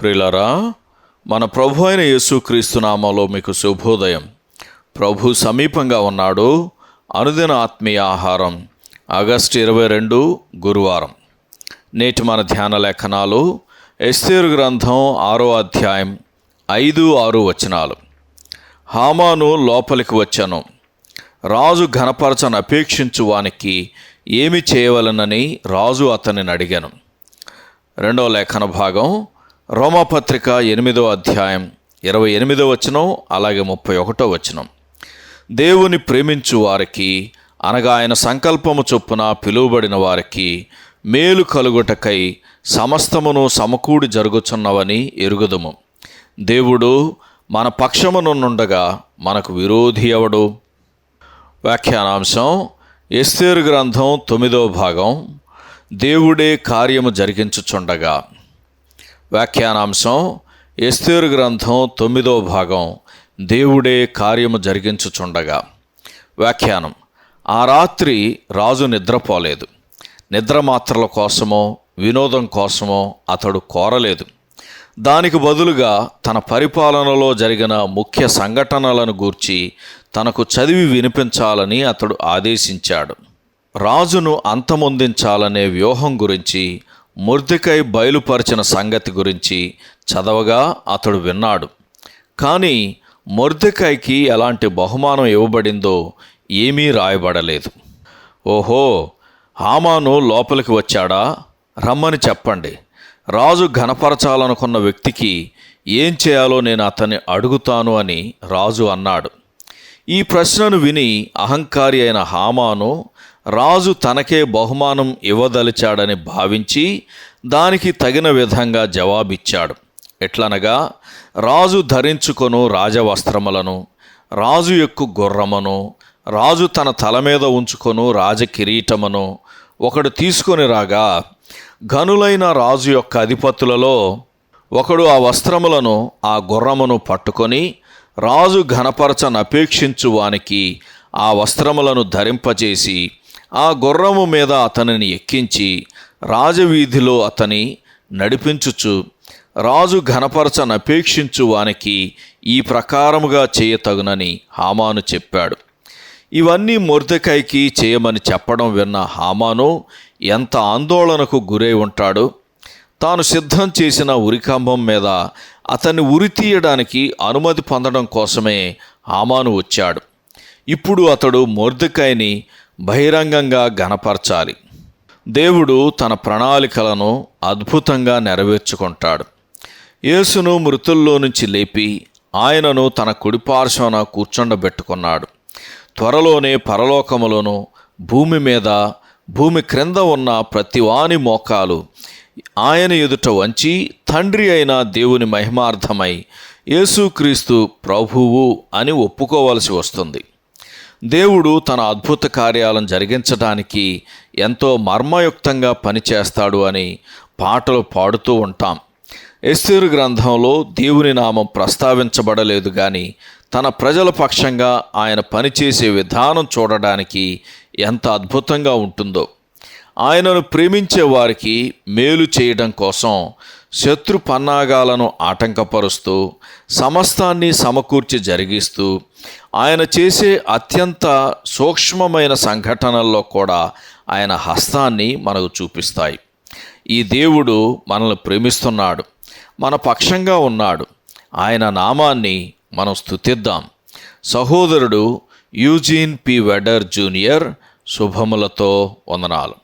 ప్రిలరా మన ప్రభు అయిన యేసుక్రీస్తు నామాలో మీకు శుభోదయం. ప్రభు సమీపంగా ఉన్నాడు. అనుదిన ఆత్మీయ ఆహారం. ఆగస్టు ఇరవై రెండు గురువారం. నేటి మన ధ్యాన లేఖనాలు ఎస్తేరు గ్రంథం ఆరో అధ్యాయం ఐదు ఆరు వచనాలు. హామాను లోపలికి వచ్చాను. రాజు ఘనపరచను అపేక్షించు వానికి ఏమి చేయవలనని రాజు అతనిని అడిగాను. రెండవ లేఖన భాగం రోమాపత్రిక ఎనిమిదో అధ్యాయం ఇరవై ఎనిమిదో వచనం అలాగే ముప్పై ఒకటో వచనం. దేవుని ప్రేమించు వారికి అనగా ఆయన సంకల్పము చొప్పున పిలువబడిన వారికి మేలు కలుగుటకై సమస్తమును సమకూడి జరుగుచున్నవని ఎరుగుదుము. దేవుడు మన పక్షమునుండగా మనకు విరోధి ఎవడు? వ్యాఖ్యానాంశం ఎస్తేరు గ్రంథం తొమ్మిదో భాగం దేవుడే కార్యము జరిగించుచుండగా. వ్యాఖ్యానాంశం ఎస్తేరు గ్రంథం తొమ్మిదో భాగం దేవుడే కార్యము జరిగించుచుండగా. వ్యాఖ్యానం ఆ రాత్రి రాజు నిద్రపోలేదు. నిద్రమాత్రల కోసమో వినోదం కోసమో అతడు కోరలేదు. దానికి బదులుగా తన పరిపాలనలో జరిగిన ముఖ్య సంఘటనలను గూర్చి తనకు చదివి వినిపించాలని అతడు ఆదేశించాడు. రాజును అంతమొందించాలనే వ్యూహం గురించి ముర్దికై బయలుపరిచిన సంగతి గురించి చదవగా అతడు విన్నాడు. కానీ మొర్దెకాయ్కి ఎలాంటి బహుమానం ఇవ్వబడిందో ఏమీ రాయబడలేదు. ఓహో హామాను లోపలికి వచ్చాడా? రమ్మని చెప్పండి. రాజు ఘనపరచాలనుకున్న వ్యక్తికి ఏం చేయాలో నేను అతన్ని అడుగుతాను అని రాజు అన్నాడు. ఈ ప్రశ్నను విని అహంకారి అయిన హామాను రాజు తనకే బహుమానం ఇవ్వదలిచాడని భావించి దానికి తగిన విధంగా జవాబిచ్చాడు. ఎట్లనగా రాజు ధరించుకొను రాజవస్త్రములను రాజు ఎక్కు గుర్రమును రాజు తన తల మీద ఉంచుకొను రాజకిరీటమును ఒకడు తీసుకొని రాగా గనులైన రాజు యొక్క అధిపతులలో ఒకడు ఆ వస్త్రములను ఆ గుర్రమును పట్టుకొని రాజు ఘనపరచనపేక్షించు వానికి ఆ వస్త్రములను ధరింపజేసి ఆ గుర్రము మీద అతనిని ఎక్కించి రాజవీధిలో అతని నడిపించుచు రాజు ఘనపరచనపేక్షించు వానికి ఈ ప్రకారముగా చేయతగునని హామాను చెప్పాడు. ఇవన్నీ మొర్దకాయకి చేయమని చెప్పడం విన్న హామాను ఎంత ఆందోళనకు గురై ఉంటాడు తాను సిద్ధం చేసిన ఉరికంబం మీద అతన్ని ఉరి తీయడానికి అనుమతి పొందడం కోసమే హామాను వచ్చాడు. ఇప్పుడు అతడు మొర్దకాయని బహిరంగంగా గనపరచాలి దేవుడు తన ప్రణాళికలను అద్భుతంగా నెరవేర్చుకుంటాడు. యేసును మృతుల్లో నుంచి లేపి ఆయనను తన కుడిపార్శ్వన కూర్చుండబెట్టుకున్నాడు. త్వరలోనే పరలోకములోను భూమి మీద భూమి క్రింద ఉన్న ప్రతివాని మోకాలు ఆయన ఎదుట వంచి తండ్రి అయిన దేవుని మహిమార్థమై యేసుక్రీస్తు ప్రభువు అని ఒప్పుకోవలసి వస్తుంది. దేవుడు తన అద్భుత కార్యాలను జరిగించడానికి ఎంతో మర్మయుక్తంగా పనిచేస్తాడు అని పాటలు పాడుతూ ఉంటాం. ఎస్తేరు గ్రంథంలో దేవుని నామం ప్రస్తావించబడలేదు కానీ తన ప్రజల పక్షంగా ఆయన పనిచేసే విధానం చూడడానికి ఎంత అద్భుతంగా ఉంటుందో. ఆయనను ప్రేమించే వారికి మేలు చేయడం కోసం శత్రు పన్నాగాలను ఆటంకపరుస్తూ సమస్తాన్ని సమకూర్చి జరిగిస్తూ ఆయన చేసే అత్యంత సూక్ష్మమైన సంఘటనల్లో కూడా ఆయన హస్తాన్ని మనకు చూపిస్తాయి. ఈ దేవుడు మనల్ని ప్రేమిస్తున్నాడు. మన పక్షంగా ఉన్నాడు. ఆయన నామాన్ని మనం స్తుతిద్దాం. సహోదరుడు యూజీన్ పి వెడర్ జూనియర్ శుభములతో వందనాలు.